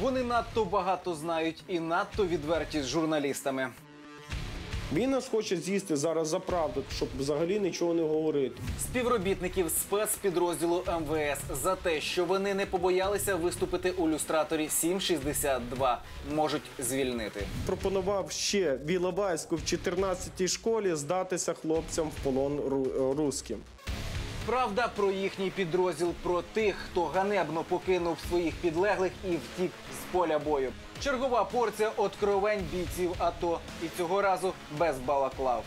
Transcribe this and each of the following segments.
Вони надто багато знають і надто відверті з журналістами. Він нас хоче з'їсти зараз за правду, щоб взагалі нічого не говорити. Співробітників спецпідрозділу МВС за те, що вони не побоялися виступити у люстраторі 762, можуть звільнити. Пропонував ще в Іловайську в 14-й школі здатися хлопцям в полон ру- русським. Правда про їхній підрозділ, про тих, хто ганебно покинув своїх підлеглих і втік з поля бою. Чергова порція откровень бійців АТО. І цього разу без балаклав.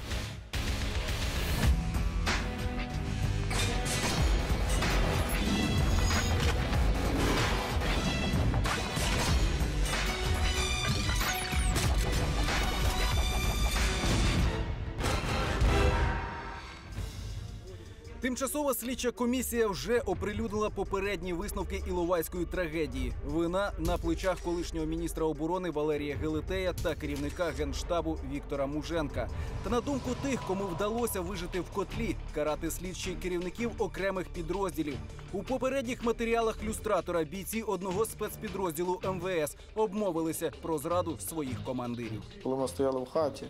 Тимчасова слідча комісія вже оприлюднила попередні висновки Іловайської трагедії. Вина на плечах колишнього міністра оборони Валерія Гелетея та керівника генштабу Віктора Муженка. Та на думку тих, кому вдалося вижити в котлі, карати слідчі керівників окремих підрозділів. У попередніх матеріалах люстратора бійці одного спецпідрозділу МВС обмовилися про зраду своїх командирів. Коли ми стояли в хаті,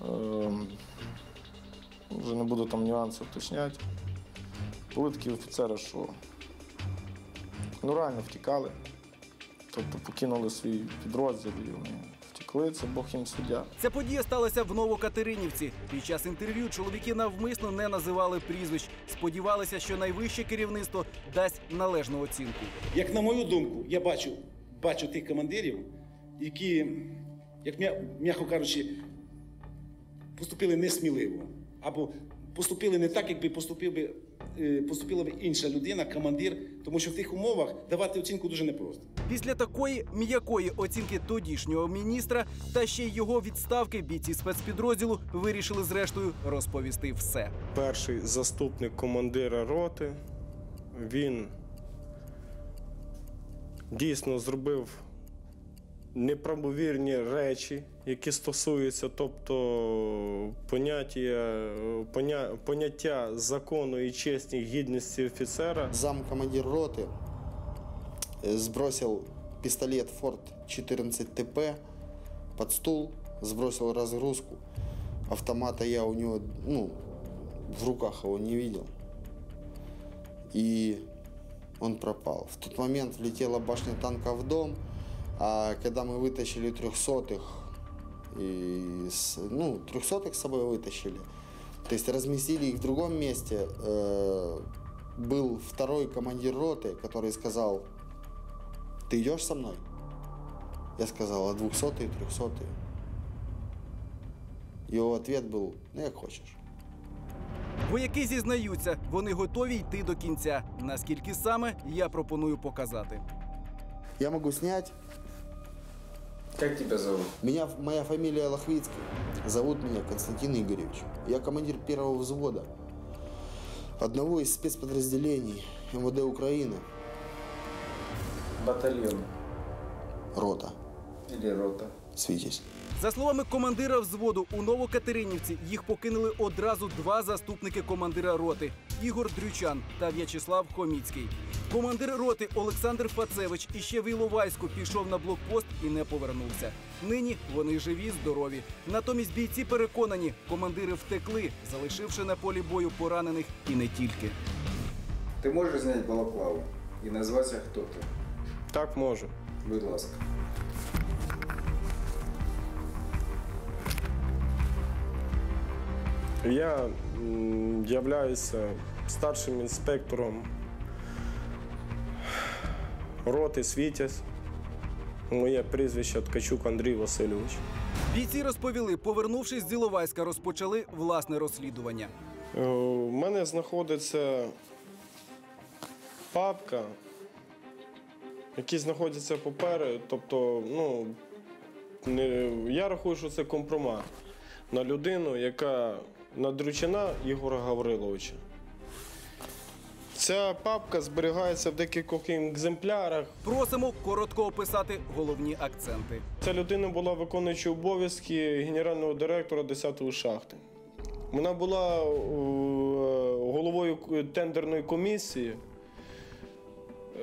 ем, вже не буду там нюанси уточняти. Були такі офіцери, що ну, реально втікали. Тобто покинули свій підрозділ і вони втекли, це Бог їм суддя. Ця подія сталася в Новокатеринівці. Під час інтерв'ю чоловіки навмисно не називали прізвищ. Сподівалися, що найвище керівництво дасть належну оцінку. Як на мою думку, я бачу, бачу тих командирів, які, як м'яко кажучи, поступили несміливо. Або поступили не так, якби поступив би, е, поступила б інша людина, командир, тому що в тих умовах давати оцінку дуже непросто. Після такої м'якої оцінки тодішнього міністра та ще й його відставки бійці спецпідрозділу вирішили зрештою розповісти все. Перший заступник командира роти, він дійсно зробив неправомірні речі, які стосуються, тобто поняття, поня, поняття закону і честі гідності офіцера. Зам командир роты э, сбросил пистолет 14 ТП под стул, сбросил разгрузку. Автомата я у него, ну, в руках его не видел. И он пропал. В тот момент влетела башня танка в дом, а когда мы вытащили трехсотых, и с- ну, трехсотых с собой вытащили, то есть разместили их в другом месте, э, был второй командир роты, который сказал, ты идешь со мной? Я сказал, а двухсотые, трехсотые? Его ответ был, ну, як хочешь. Вояки зізнаються, вони готові йти до кінця. Наскільки саме я пропоную показати. Я могу снять. Как тебя зовут? Меня, моя фамилия Лохвицкий. Зовут меня Константин Игоревич. Я командир первого взвода одного из спецподразделений МВД Украины, Батальон рота. или рота? Світязь. За словами командира взводу у Новокатеринівці, їх покинули одразу два заступники командира роти Ігор Дрючан та В'ячеслав Хоміцький. Командир роти Олександр Фацевич іще в Іловайську пішов на блокпост і не повернувся. Нині вони живі, здорові. Натомість бійці переконані, командири втекли, залишивши на полі бою поранених і не тільки. Ти можеш зняти балаклаву і назватися, хто ти? Так може. Будь ласка. Я являюся старшим інспектором роти Світязь. Моє прізвище Ткачук Андрій Васильович. Бійці розповіли, повернувшись з Іловайська, розпочали власне розслідування. Е, У мене знаходиться папка, які знаходяться папери. Тобто, ну, не, я рахую, що це компромат на людину, яка надручена Ігора Гавриловича. Ця папка зберігається в декількох екземплярах. Просимо коротко описати головні акценти. Ця людина була виконуючою обов'язки генерального директора 10-ї шахти. Вона була е, головою тендерної комісії.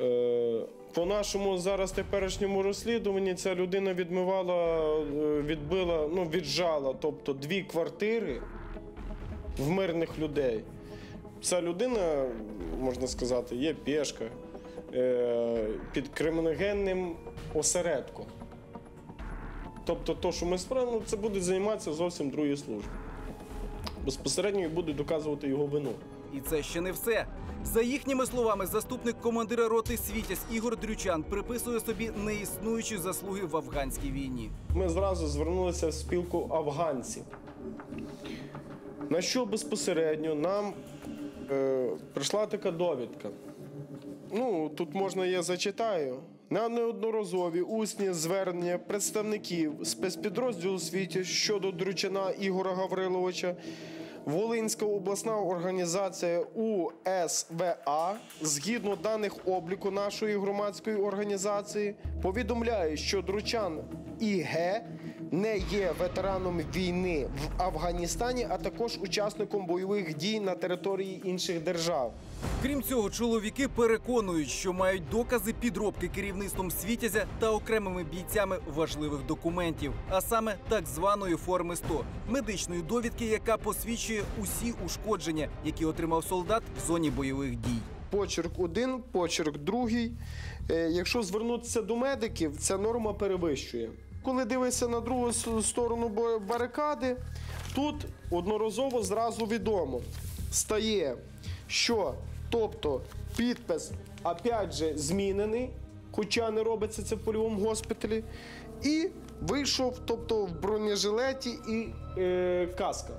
Е, По нашому зараз теперішньому розслідуванні ця людина відмивала, е, відбила, ну, віджала, тобто дві квартири в мирних людей. Ця людина, можна сказати, є пешка е, під криміногенним осередком. Тобто, то, що ми справимо, це буде займатися зовсім другі служби. Безпосередньо і буде доказувати його вину. І це ще не все. За їхніми словами, заступник командира роти Світязь Ігор Дрючан приписує собі неіснуючі заслуги в афганській війні. Ми зразу звернулися в спілку афганців. На що безпосередньо нам е, прийшла така довідка. Ну, тут можна я зачитаю. На неодноразові усні звернення представників спецпідрозділу світі щодо Дручина Ігора Гавриловича, Волинська обласна організація УСВА, згідно даних обліку нашої громадської організації, повідомляє, що Дручан ІГ не є ветераном війни в Афганістані, а також учасником бойових дій на території інших держав. Крім цього, чоловіки переконують, що мають докази підробки керівництвом світязя та окремими бійцями важливих документів, а саме так званої форми 100 – медичної довідки, яка посвідчує усі ушкодження, які отримав солдат в зоні бойових дій. Почерк один, почерк другий. Е, Якщо звернутися до медиків, ця норма перевищує. Коли дивишся на другу сторону ба- барикади, тут одноразово зразу відомо стає, що тобто підпис опять же змінений, хоча не робиться це в польовому госпіталі, і вийшов, тобто в бронежилеті і е, каска.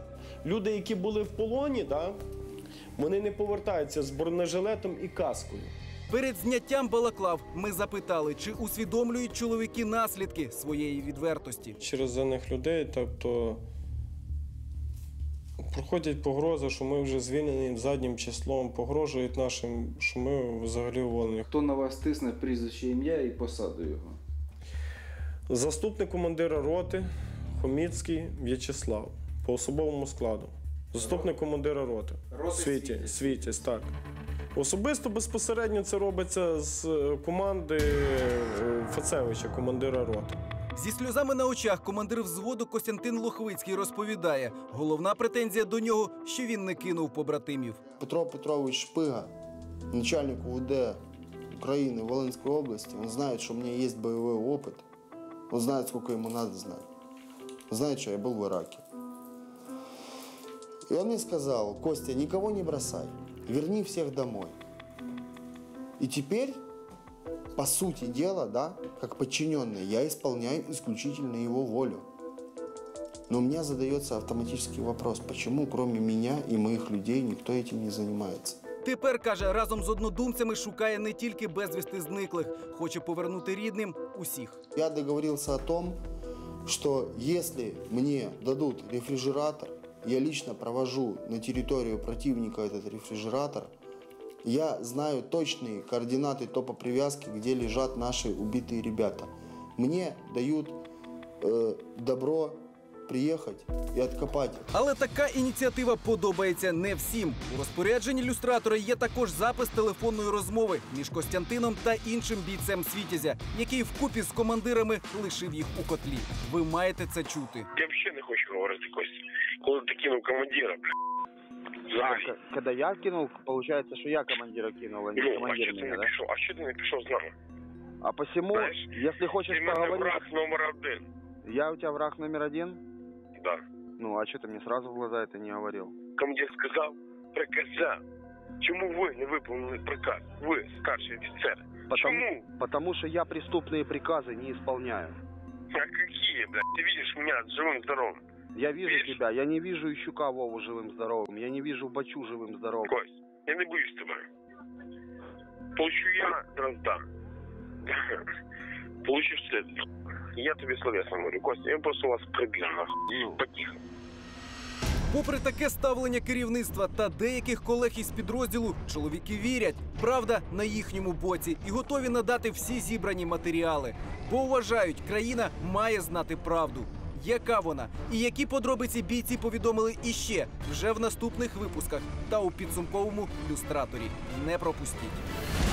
Люди, які були в полоні, да, вони не повертаються з бронежилетом і каскою. Перед зняттям балаклав ми запитали, чи усвідомлюють чоловіки наслідки своєї відвертості. Через даних людей, тобто проходять погрози, що ми вже звільнені заднім числом, погрожують нашим, що ми взагалі уволені. Хто на вас тисне прізвище ім'я і посаду його? Заступник командира роти Хоміцький В'ячеслав по особовому складу. Заступник командира роти. Роти Світі. Світязь, так. Особисто безпосередньо це робиться з команди е, Фацевича, командира роти. Зі сльозами на очах командир взводу Костянтин Лохвицький розповідає: головна претензія до нього, що він не кинув побратимів. Петро Петрович Шпыга, начальник УВД Украины Волынской области, он знает, что у меня есть боевой опыт. Он знает, сколько ему надо знать. Знает, что я был в Ираке. И он мне сказал, Костя, никого не бросай, верни всех домой. И теперь, по сути дела, да, как подчиненный, я исполняю исключительно его волю. Но у меня задается автоматический вопрос, почему кроме меня и моих людей никто этим не занимается? Тепер каже, разом з однодумцями шукає не тільки безвісти зниклих, хоче повернути рідним усіх. Я договорился о том, что если мне дадут рефрижератор, я лично провожу на территорию противника этот рефрижератор, я знаю точные координаты топопривязки, где лежат наши убитые ребята. Мне дают э, добро приехать и откопать их. Але така ініціатива подобається не всім. У розпорядженні люстратора є також запис телефонної розмови між Костянтином та іншим бійцем світязя, який вкупі з командирами лишив їх у котлі. Ви маєте це чути. Я взагалі не хочу говорити Костя. Коли ти кинув командира, бля. Взагалі. К- Когда я кинул, получается, что я командира кинул, а не Ну, а командир що ти не меня, да? пішов? А що ти не пішов з нами? А посему, Знаешь, если хочешь Ти мене поговорить, враг номер один. я у тебя враг номер один, Да. ну а что ты мне сразу в глаза это не говорил? Командир сказав, приказав. Чому ви не виконали приказ? Ви, старший офіцер. Потому, Чому? потому что я преступные приказы не исполняю. А какие, блядь? Ты видишь меня живым, здоровым. Я вижу Видишь? тебя, я не вижу Ищука Вову живым-здоровым, я не вижу Бачу живым-здоровым. Кость, я не боюсь тебе. Получу я, роздам. Получишь ты. Я тобі словесно говорю, Костя, я просто вас приб'ю нахуй. Ну, Потихо. Попри таке ставлення керівництва та деяких колег із підрозділу, чоловіки вірять, правда на їхньому боці і готові надати всі зібрані матеріали, бо вважають, країна має знати правду. Яка вона і які подробиці бійці повідомили іще вже в наступних випусках та у підсумковому люстраторі. Не пропустіть.